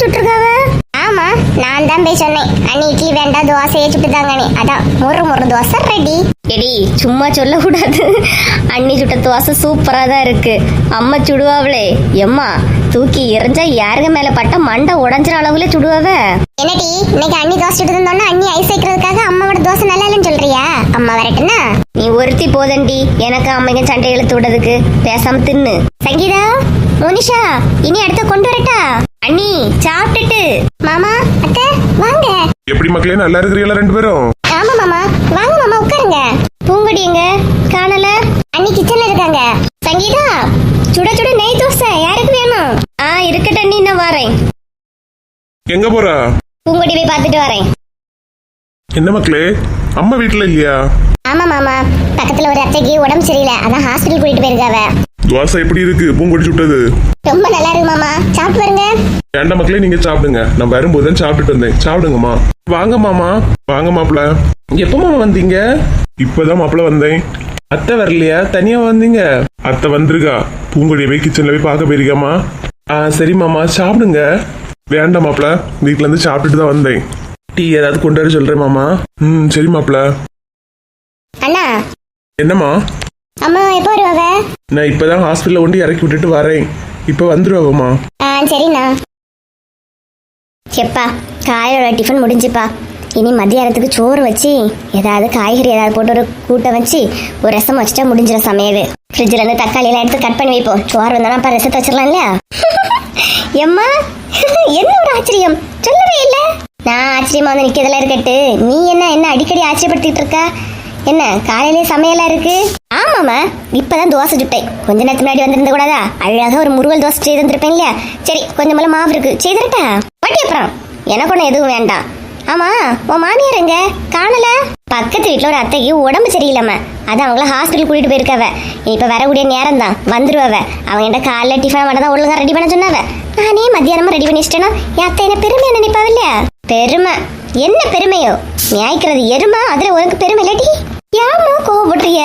சுட்டுருக்காவ? ஆமா நான் தான் போய் சொன்னேன். அண்ணி இட்லி வேண்டாம் தோசையே சுட்டுதாங்க நீ அதான் முறு முறு தோசை ரெடி எடி சும்மா சொல்லக்கூடாது. அண்ணி சுட்ட தோசை சூப்பரா தான் இருக்கு. அம்மா சுடுவாவளே. எம்மா தூக்கி எறிஞ்சா யாருங்க மேல பட்ட மண்டை உடஞ்சிற அளவுல சுடுவாவ? என்னடி இன்னைக்கு அண்ணி தோசை சுட்டுருந்தோன்னா அண்ணி ஐஸ் வைக்கிறதுக்காக அம்மாவோட தோசை நல்லா இல்லைன்னு சொல்றியா? அம்மா வரட்டுன்னா நீ ஒருத்தி போதண்டி எனக்கு அம்மைங்க சண்டை இழுத்து விடுறதுக்கு. பேசாம தின்னு. சங்கீதா மோனிஷா இனி அடுத்து கொண்டு வரட்டா? அண்ணி சாப்பிட்டுட்டு. மாமா அத்தை வாங்க. எப்படி மக்களே நல்லா இருக்கிறீங்களா ரெண்டு பேரும்? ஆமா மாமா. வாங்க மாமா உட்காருங்க. பூங்கொடி எங்க? காணல. அண்ணி கிச்சன்ல இருக்காங்க. சங்கீதா சுட சுட நெய் தோசை. யாருக்கு வேணும்? ஆ இருக்கட்டும் அண்ணி நான் வரேன். எங்க போறா? பூங்கொடி போய் பார்த்துட்டு வரேன். என்ன மக்களே அம்மா வீட்டுல இல்லையா? ஆமா மாமா. பக்கத்துல ஒரு அத்தைக்கு உடம்பு சரியில்லை. அதான் ஹாஸ்பிட்டல் கூட்டிட்டு போயிருக்காவ. தோசை எப்படி இருக்கு? பூங்கொடி சுட்டது. ரொம்ப நல்லா இருக்கு மாமா. சாப்பிட்டு பாருங்க. ஏண்டா மக்களே நீங்க சாப்பிடுங்க. நான் வரும்போது தான் சாப்பிட்டுட்டு வந்தேன். சாப்பிடுங்கம்மா. வாங்க மாமா. வாங்க மாப்பிள எப்ப மாமா வந்தீங்க? இப்பதான் மாப்பிள வந்தேன். அத்தை வரலையா? தனியா வந்தீங்க? அத்தை வந்திருக்கா. பூங்கொடியை போய் கிச்சன்ல போய் பார்க்க போயிருக்காமா ஆ சரி மாமா. சாப்பிடுங்க. வேண்டாம் மாப்பிள வீட்ல இருந்து சாப்பிட்டுட்டு தான் வந்தேன். டீ ஏதாவது கொண்டு வர சொல்றேன் மாமா. ம் சரி மாப்பிள அண்ணா. என்னம்மா? அம்மா எப்போ வருவாவ நான் இப்பதான் ஹாஸ்பிட்டல்ல கொண்டு இறக்கி விட்டுட்டு வரேன். இப்ப வந்துருவாங்கம்மா. ஆ சரிண்ணா. எப்பா காயோட டிஃபன் முடிஞ்சுப்பா. இனி மத்தியானத்துக்கு சோறு வச்சு ஏதாவது காய்கறி ஏதாவது போட்டு ஒரு கூட்டை வச்சு ஒரு ரசம் வச்சுட்டா முடிஞ்சிடும் சமையல். ஃப்ரிட்ஜில் இருந்து தக்காளி எல்லாம் எடுத்து கட் பண்ணி வைப்போம். சோறு வந்தாலும் அப்போ ரசத்தை வச்சிடலாம் இல்லையா? எம்மா என்ன ஒரு ஆச்சரியம்? சொல்லவே இல்லை. நான் ஆச்சரியமா வந்து நிற்கிறதெல்லாம் இருக்கட்டு நீ என்ன என்ன அடிக்கடி ஆச்சரியப்படுத்திட்டு இருக்கா? என்ன காலையிலே சமையலா இருக்கு? ஆமாம்மா இப்பதான் தோசை சுட்டேன். கொஞ்ச நேரத்துக்கு முன்னாடி வந்திருந்த கூடாதா? அழகாக ஒரு முருகல் தோசை செய்து வந்துருப்பேன் இல்லையா? சரி கொஞ்சம் போல மாவு இருக்கு. செய்திருட்டா வட்டி அப்புறம். எனக்கு ஒன்றும் எதுவும் வேண்டாம். ஆமா உன் மாமியார் எங்க? காணல? பக்கத்து வீட்டில் ஒரு அத்தைக்கு உடம்பு சரியில்லாம. அது அவங்கள ஹாஸ்பிட்டல் கூட்டிட்டு போயிருக்காவ. இப்ப வரக்கூடிய நேரம் தான் வந்துருவவ. அவங்க என்கிட்ட காலைல டிஃபன் மட்டும் தான் ரெடி பண்ண சொன்னாவ. நானே மத்தியானமா ரெடி பண்ணி வச்சிட்டேன்னா என் அத்தை என்ன பெருமையா நினைப்பாவ இல்லையா? பெருமை. என்ன பெருமையோ? நியாய்க்கிறது எருமா? அதுல உனக்கு பெருமை இல்லாட்டி ஏமா கோவப்படுறிய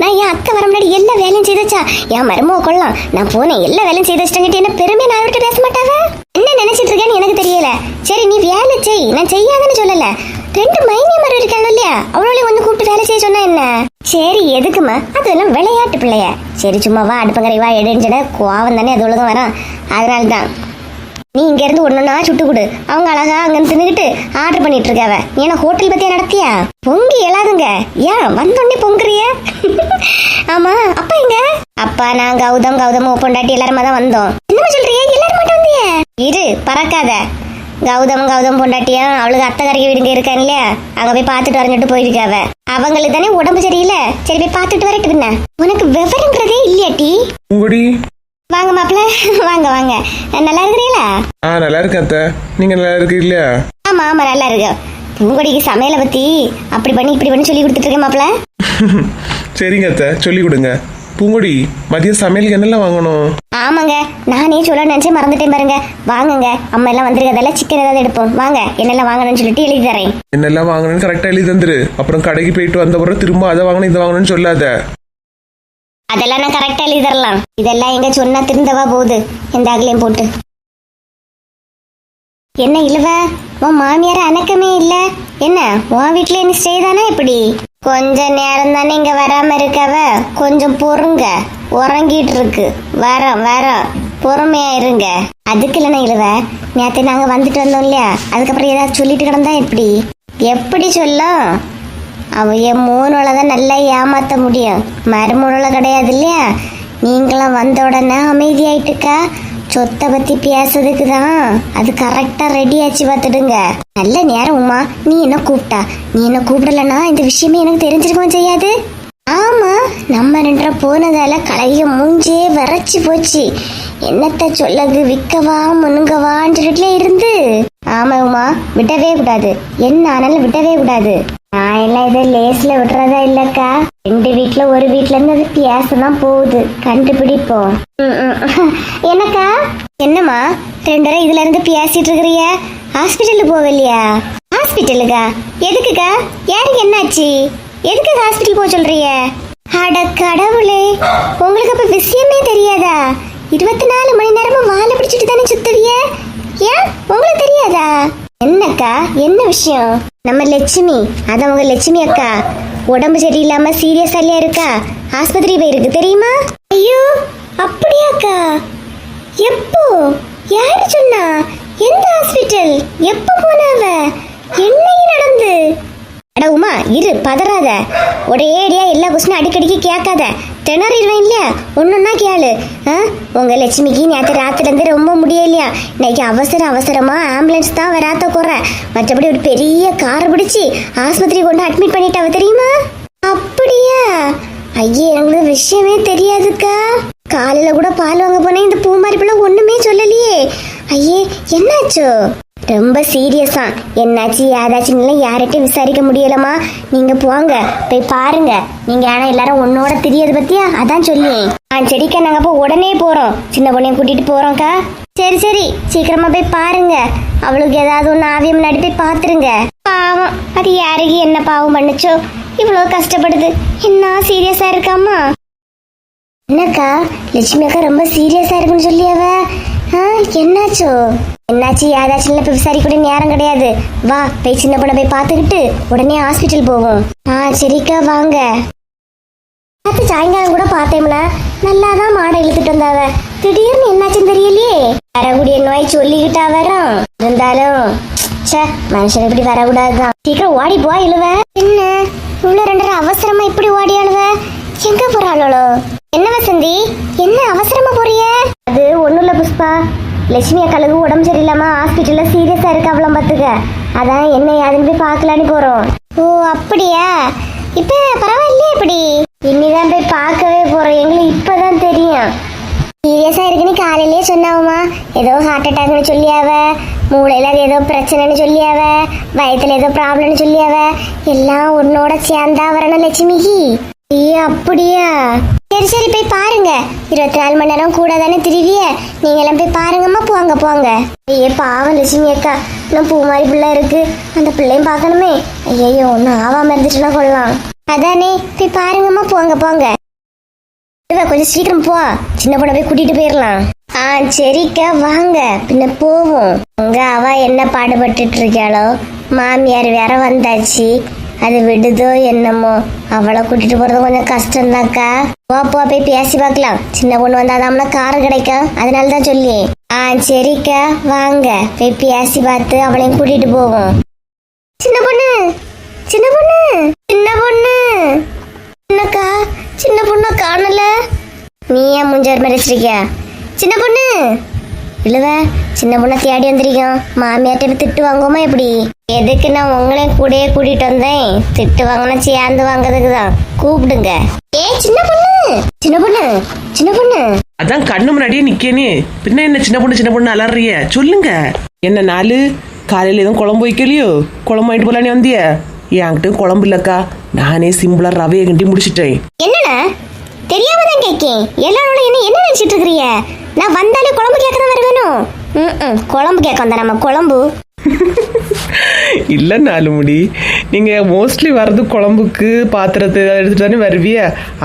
நான் என் அத்தை வர முன்னாடி எல்லா வேலையும் செய்தச்சா என் மருமக கொள்ளலாம். நான் போனேன் எல்லா வேலையும் செய்து வச்சிட்டேங்கிட்டு என்ன பெருமை நான் அவர்கிட்ட பேச மாட்டாவ? என்ன நினைச்சிட்டு இருக்கேன்னு எனக்கு தெரியல. சரி நீ வேலை செய். நான் செய்யாதன்னு சொல்லல. ரெண்டு மைனி மரம் இருக்காங்க இல்லையா? அவளோட வந்து கூப்பிட்டு வேலை செய்ய சொன்னா என்ன? சரி எதுக்குமா அதெல்லாம் விளையாட்டு பிள்ளைய. சரி சும்மா வா அடுப்பங்கரை வா எடுஞ்சட கோவம் தானே அது உலகம் வரும். அதனால தான் நீ இங்க இருந்து நாள் சுட்டு கொடு. அவங்க அழகா அங்க நின்றுகிட்டு ஆர்டர் பண்ணிட்டு இருக்காவ. நீ என்ன ஹோட்டல் பத்தியா நடத்தியா? பொங்கி எழாதுங்க ஏன் வந்தோடனே பொங்குறிய? ஆமா அப்பா எங்க? அப்பா நான் கௌதம் கௌதம் பொண்டாட்டி எல்லாருமா தான் வந்தோம். என்ன சொல்றிய? எல்லாரும் மட்டும் வந்திய? இரு பறக்காத. கௌதம் கௌதம் பொண்டாட்டியா? அவளுக்கு அத்தை கரைக்கு வீடுங்க இருக்காங்க இல்லையா? அங்க போய் பார்த்துட்டு வரஞ்சிட்டு போயிருக்காவ. அவங்களுக்கு தானே உடம்பு சரியில்லை? சரி போய் பார்த்துட்டு வரட்டு பின்ன. உனக்கு விவரங்கிறதே இல்லையாட்டி வாங்க மாப்பிள்ள. வாங்க வாங்க. நல்லா இருக்கிறீங்களா? ஆ நல்லா இருக்கேன் அத்தை. நீங்க நல்லா இருக்கீங்களா ஆமா ஆமா நல்லா இருக்கு பூங்கொடிக்கு சமையலை பத்தி அப்படி பண்ணி இப்படி பண்ணி சொல்லி கொடுத்துட்டு இருக்கேன் மாப்பிள்ள. சரிங்க அத்தை சொல்லி கொடுங்க. பூங்கொடி மதியம் சமையலுக்கு என்னெல்லாம் வாங்கணும்? ஆமாங்க நானே சொல்ல நினைச்சே மறந்துட்டேன் பாருங்க. வாங்குங்க அம்மா எல்லாம் வந்திருக்கதெல்லாம் சிக்கன் ஏதாவது எடுப்போம். வாங்க என்னெல்லாம் வாங்கணும்னு சொல்லிட்டு எழுதி தரேன். என்னெல்லாம் வாங்கணும்னு கரெக்டாக எழுதி தந்துரு. அப்புறம் கடைக்கு போயிட்டு வந்த பிறகு திரும்ப அதை வாங்கணும் இதை வாங்கணும்னு சொல்லாத. அதெல்லாம் நான் கரெக்டா எழுதிடலாம் இதெல்லாம் எங்க சொன்னா திருந்தவா போகுது. எந்த அகலையும் போட்டு. என்ன இழுவ? உன் மாமியார அணக்கமே இல்ல. என்ன? உன் வீட்ல என்ன ஸ்டே தானே இப்படி? கொஞ்ச நேரம் தானே இங்க வராம இருக்கவ? கொஞ்சம் பொறுங்க. உறங்கிட்டு இருக்கு. வரோம் வரோம். பொறுமையா இருங்க. அதுக்கு இல்லைனா இழுவ. நேற்று நாங்க வந்துட்டு வந்தோம் இல்லையா? அதுக்கப்புறம் ஏதாவது சொல்லிட்டு கிடந்தா எப்படி எப்படி சொல்லும்? அவன் என் மூணுல தான் நல்லா ஏமாத்த முடியும். மறுமூணுல கிடையாது இல்லையா? நீங்களாம் வந்த உடனே அமைதியாயிட்டுக்கா. சொத்தை பத்தி பேசுறதுக்கு தான். அது கரெக்டா ரெடி ஆச்சு பார்த்துடுங்க. நல்ல நேரம் உமா. நீ என்ன கூப்பிட்டா? நீ என்ன கூப்பிடலன்னா இந்த விஷயமே எனக்கு தெரிஞ்சிருக்கவும் செய்யாது? ஆமா. நம்ம ரெண்டரை போனதால கலைய மூஞ்சே வறட்சி போச்சு. என்னத்த சொல்லது? விற்கவா முனுங்கவான்னு சொல்லிட்டுல இருந்து. ஆமா உமா விடவே கூடாது. என்ன ஆனாலும் விடவே கூடாது. நான் எல்லாம் இதை லேஸ்ல விடுறதா இல்லக்கா? ரெண்டு வீட்ல ஒரு வீட்ல இருந்து அது பேசதான் போகுது. கண்டுபிடிப்போம். என்னக்கா? என்னம்மா? ரெண்டு வரை இதுல இருந்து பேசிட்டு இருக்கிறிய. ஹாஸ்பிட்டலு போகலையா? ஹாஸ்பிட்டலுக்கா எதுக்குக்கா? யாருக்கு என்னாச்சு? எதுக்கு ஹாஸ்பிட்டல் போக சொல்றிய அட கடவுளே. உங்களுக்கு அப்ப விஷயமே தெரியாதா? இருபத்தி நாலு மணி நேரமும் வாழை பிடிச்சிட்டு தானே சுத்துவிய? ஏன்? உங்களுக்கு தெரியாதா? என்னக்கா? என்ன விஷயம்? நம்ம லட்சுமி. அதான் உங்க லட்சுமி அக்கா. உடம்பு சரியில்லாம சீரியஸ் இல்லையா இருக்கா? ஆஸ்பத்திரி போயிருக்கு தெரியுமா? ஐயோ அப்படியாக்கா எப்போ? யாரு சொன்னா? எந்த ஹாஸ்பிட்டல் எப்போ போனாவ என்னைக்கு நடந்து? அட உமா இரு பதறாத. ஒரேடியா எல்லா கொஸ்டினும் அடிக்கடிக்கு கேட்காத. திணறிடுவேன் இல்லையா? ஒன்னொன்னா கேளு. ஆ? உங்க லட்சுமிக்கு நேற்று ராத்திரி இருந்து ரொம்ப முடியலையா இன்னைக்கு அவசர அவசரமா ஆம்புலன்ஸ் தான் வராத்த குறை மற்றபடி ஒரு பெரிய கார் பிடிச்சி ஆஸ்பத்திரி கொண்டு அட்மிட் பண்ணிட்டாவ தெரியுமா? அப்படியா? ஐயே எனக்கு விஷயமே தெரியாதுக்கா. காலையில கூட பால் வாங்க போனேன். இந்த பூமாரி பிள்ளை ஒண்ணுமே சொல்லலையே. ஐயே என்னாச்சோ? ரொம்ப சீரியஸா என்னாச்சு ஏதாச்சுன்னு யார்கிட்டயும் விசாரிக்க முடியலமா நீங்க போங்க. போய் பாருங்க. நீங்க ஆனா எல்லாரும் உன்னோட தெரியாது பத்தியா? அதான் சொல்லி ஆ சரிக்கா நாங்க அப்போ உடனே போறோம். சின்ன பொண்ணையும் கூட்டிட்டு போறோம்க்கா. சரி சரி. சீக்கிரமா போய் பாருங்க. அவளுக்கு ஏதாவது ஒன்று ஆவிய முன்னாடி போய் பாத்துருங்க. பாவம். அது யாருக்கு என்ன பாவம் பண்ணுச்சோ? இவ்வளோ கஷ்டப்படுது. என்ன சீரியஸா இருக்காமா என்னக்கா? லட்சுமி அக்கா ரொம்ப சீரியஸா இருக்குன்னு சொல்லியாவ? என்னாச்சோ? என்னாச்சு? யாராச்சும் இல்லை இப்போ கூட நேரம் கிடையாது. வா போய் சின்ன பொண்ணை போய் பார்த்துக்கிட்டு உடனே ஹாஸ்பிட்டல் போவோம். ஆ சரிக்கா வாங்க. பார்த்து சாயங்காலம் கூட பார்த்தேம்ல. நல்லா தான் மாடை இழுத்துட்டு வந்தாவ. திடீர்னு என்னாச்சுன்னு தெரியலையே. வரக்கூடிய நோய் சொல்லிக்கிட்டா வரோம். இருந்தாலும் ச்சே மனுஷன் இப்படி வரக்கூடாதுதான். சீக்கிரம் ஓடி போ இழுவ. என்ன? உள்ள ரெண்டரை அவசரமா இப்படி ஓடி அழுவ? எங்க போறாளோ? என்ன வசந்தி என்ன அவசரமா போறிய அது ஒண்ணும் இல்ல புஷ்பா லட்சுமி அக்காளுக்கு உடம்பு சரியில்லாம ஹாஸ்பிட்டல்ல சீரியஸா இருக்கு அவளம் பாத்துக்க அதான் என்ன யாருன்னு போய் பார்க்கலான்னு போறோம். ஓ அப்படியா? இப்ப பரவாயில்லையே இப்படி? இனிதான் போய் பார்க்கவே போறோம். எங்களுக்கு இப்பதான் தெரியும். சீரியஸா இருக்குன்னு காலையிலேயே சொன்னாவுமா. ஏதோ ஹார்ட் அட்டாக்னு சொல்லியாவ. மூளையில அது ஏதோ பிரச்சனைன்னு சொல்லியாவ. வயத்துல ஏதோ ப்ராப்ளம்னு சொல்லியாவ. எல்லாம் உன்னோட சேர்ந்தா வரணும் லட்சுமிக்கு ஏ அப்படியா? சரி சரி போய் பாருங்க. இருபத்தி நாலு மணி நேரம் கூட தானே திருவிய. நீங்க எல்லாம் போய் பாருங்கம்மா போங்க போங்க. ஐயே பாவம் லட்சுமி அக்கா. இன்னும் பூ மாதிரி பிள்ளை இருக்கு. அந்த பிள்ளையும் பார்க்கணுமே. ஐயோ ஒன்றும் ஆவாம இருந்துச்சுன்னா கொள்ளலாம். அதானே போய் பாருங்கம்மா போங்க போங்க. கொஞ்சம் சீக்கிரம் போ. சின்ன பொண்ணை போய் கூட்டிட்டு போயிடலாம் ஆ சரிக்கா வாங்க. பின்ன போவோம். உங்க அவ என்ன பாடுபட்டுட்டு இருக்காளோ? மாமியார் வேற வந்தாச்சு. அது விடுதோ என்னமோ? அவளை கூட்டிட்டு போறது கொஞ்சம் கஷ்டம்தாக்கா போ போ போய் பேசி பார்க்கலாம். சின்ன பொண்ணு வந்தாதாம்னா கார் கிடைக்கும் அதனால தான் சொல்லி ஆ சரிக்கா. வாங்க. போய் பேசி பார்த்து அவளையும் கூட்டிட்டு போவோம். சின்ன பொண்ணு! சின்ன பொண்ணு! சின்ன பொண்ணு! என்னக்கா? சின்ன பொண்ணு காணல? நீ ஏன் முஞ்சார் மறைச்சிருக்கியா சின்ன பொண்ணு! இல்லவ சின்ன பொண்ணை தேடி வந்திருக்கோம். மாமியார்ட்ட திட்டு வாங்குவோமா எப்படி? எதுக்கு நான் உங்களையும் கூடயே கூட்டிட்டு வந்தேன்? திட்டு வாங்கினா சேர்ந்து வாங்குறதுக்கு தான். கூப்பிடுங்க. ஏ சின்ன பொண்ணு! சின்ன பொண்ணு! சின்ன பொண்ணு! அதான் கண்ணு முன்னாடியே நிக்கனே பின்ன என்ன சின்ன பொண்ணு சின்ன பொண்ணு அலறிய? சொல்லுங்க. என்ன நாலு காலையில எதுவும் குழம்பு வைக்கலையோ? குழம்பு வாங்கிட்டு போலானே வந்திய? என்கிட்ட குழம்பு இல்லக்கா. நானே சிம்பிளா ரவையை கிண்டி முடிச்சிட்டேன். என்னண்ணா? தெரியாம தான் கேட்கேன் எல்லாரோட என்ன என்ன நினைச்சிட்டு இருக்கிறீங்க? நான் வந்தாலே குழம்பு கேட்க தான் வருவேணும் ம் குழம்பு கேட்க வந்தா நம்ம குழம்பு. இல்லை நாலு முடி நீங்கள் மோஸ்ட்லி வர்றது குழம்புக்கு பாத்திரத்தை எடுத்துகிட்டு தானே வருவிய?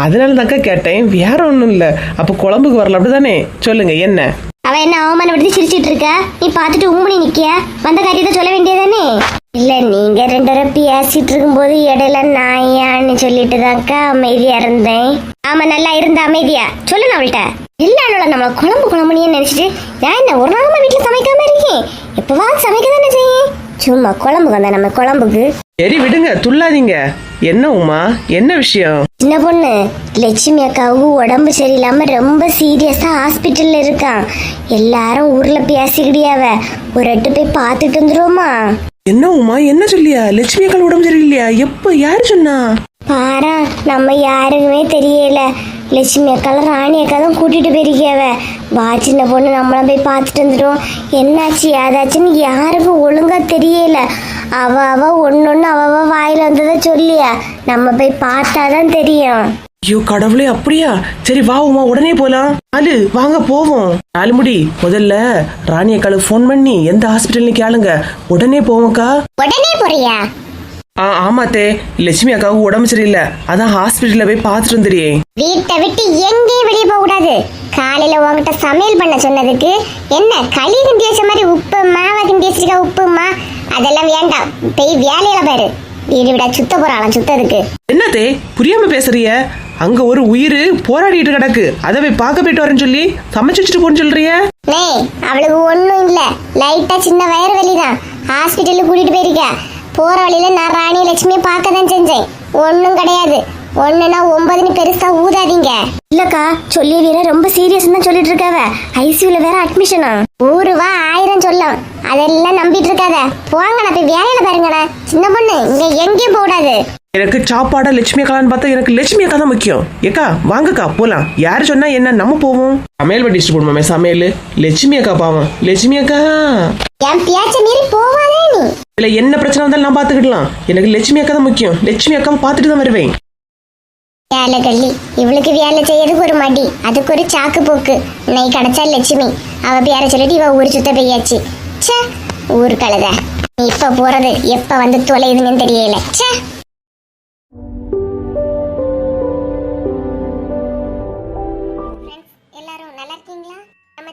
அதனால தாக்கா கேட்டேன். வேற ஒன்றும் இல்லை. அப்போ குழம்புக்கு வரல அப்படி தானே சொல்லுங்கள் என்ன? அவ என்ன அவமானப்படுத்தி சிரிச்சிட்டு இருக்க? நீ பார்த்துட்டு உம்புனி நிக்கிய? வந்த காரியத்தை சொல்ல வேண்டியதானே இல்ல நீங்க ரெண்டு பேரும் பேசிட்டு இருக்கும்போது இடையில நாயான்னு சொல்லிட்டு தான்க்கா அமைதியா இருந்தேன் ஆமா நல்லா இருந்த அமைதியா? சொல்லு அவள்கிட்ட. இல்ல அவளோட நம்ம குழம்பு குழம்புனே நினைச்சிட்டு நான் என்ன ஒரு நாளும் வீட்டுல சமைக்காம இருக்கேன்? எப்பவாவது சமைக்க தானே செய்யும் சும்மா குழம்புக்கு வந்தா நம்ம குழம்புக்கு. சரி விடுங்க துள்ளாதீங்க. என்ன உமா? என்ன விஷயம்? சின்ன பொண்ணு லட்சுமி அக்காவுக்கு உடம்பு சரியில்லாம ரொம்ப சீரியஸா ஹாஸ்பிட்டல்ல இருக்கான் எல்லாரும் ஊர்ல பேசிக்கிடியாவ ஒரு எட்டு போய் பார்த்துட்டு வந்துருவோமா? என்ன உமா? என்ன சொல்லியா? லட்சுமி அக்காள் உடம்பு சரியில்லையா? எப்போ? யாரு சொன்னா? பாரா நம்ம யாருக்குமே தெரியல. லட்சுமி அக்கால ராணி அக்கா தான் கூட்டிட்டு போயிருக்கியாவ வா சின்ன பொண்ணு நம்மளும் போய் பார்த்துட்டு வந்துடும் என்னாச்சு ஏதாச்சுன்னு யாருக்கும் ஒழுங்கா தெரியல. அவ அவ ஒன்னொன்னு அவ அவ வாயில வந்ததை சொல்லியா. நம்ம போய் பார்த்தாதான் தெரியும். ஐயோ கடவுளே அப்படியா? சரி வா உமா உடனே போலாம். நாலு வாங்க போவோம். நாலு முடி முதல்ல ராணி அக்காளுக்கு ஃபோன் பண்ணி எந்த ஹாஸ்பிட்டல்னு கேளுங்க. உடனே போவோம்க்கா. உடனே போறியா? ஆ ஆமாத்தே. லட்சுமி அக்காவுக்கு உடம்பு சரியில்லை. அதான் ஹாஸ்பிட்டல்ல போய் பார்த்துட்டு வந்துடுறியே வீட்டை விட்டு எங்கேயும் வெளியே போக கூடாது காலையில உன்கிட்ட சமையல் பண்ண சொன்னதுக்கு என்ன களி கிண்டி வச்ச மாதிரி உப்பு மாவை கிண்டி வச்சிருக்க உப்புமா அதெல்லாம் வேண்டாம். போய் வேலையில பாரு. வீடு விட சுத்த போறாளாம் சுத்ததுக்கு. என்னத்தே புரியாம பேசுறிய? அங்க ஒரு உயிர் போராடிட்டு கிடக்கு. அதை போய் பார்க்க போயிட்டு வரேன்னு சொல்லி சமைச்சு வச்சுட்டு போன்னு சொல்றிய? நே அவளுக்கு ஒண்ணும் இல்ல. லைட்டா சின்ன வயிறு வலிதான். ஹாஸ்பிட்டலுக்கு கூட்டிட்டு போயிருக்க. போற வழியில நான் ராணி லட்சுமியை பார்க்க தான் செஞ்சேன். ஒண்ணும் கிடையாது. ஒண்ணுனா ஒன்பதுன்னு பெருசா ஊதாதீங்க. இல்லக்கா சொல்லி வீர ரொம்ப சீரியஸ் தான் சொல்லிட்டு இருக்காவ. ஐசியூல வேற அட்மிஷனா நூறு ரூபா ஆயிரம் சொல்லும். அதெல்லாம் நம்பிட்டு இருக்காத. போங்க நான் போய் வேலையில பாருங்கண்ணே. சின்ன பொண்ணு இங்க எங்கேயும் போடாது எனக்கு சாப்பாடா லட்சுமி அக்கான்னு பார்த்தா எனக்கு லட்சுமி அக்கா தான் முக்கியம். ஏக்கா வாங்கக்கா போலாம். யாரு சொன்னா என்ன நம்ம போவோம். சமையல் வட்டிச்சு போடுமாமே சமையல்? லட்சுமி அக்கா பாவம். லட்சுமி அக்கா! என் பேச்ச மீறி போவாதே நீ. என்ன பிரச்சனை வந்தாலும் நான் பாத்துக்கிடலாம். எனக்கு லட்சுமி அக்கா தான் முக்கியம். லட்சுமி அக்காவை பார்த்துட்டு தான் வருவேன். வேலை கள்ளி. இவளுக்கு வேலை செய்யறதுக்கு ஒரு மடி. அதுக்கு ஒரு சாக்கு போக்கு. இன்னைக்கு கிடைச்சா லட்சுமி. அவ பேர சொல்லிட்டு இவ ஊர் சுத்த பெய்யாச்சு ச்சே ஊர் கழுத இப்ப போறது எப்ப வந்து தொலையுதுன்னு தெரியல. ச்சே.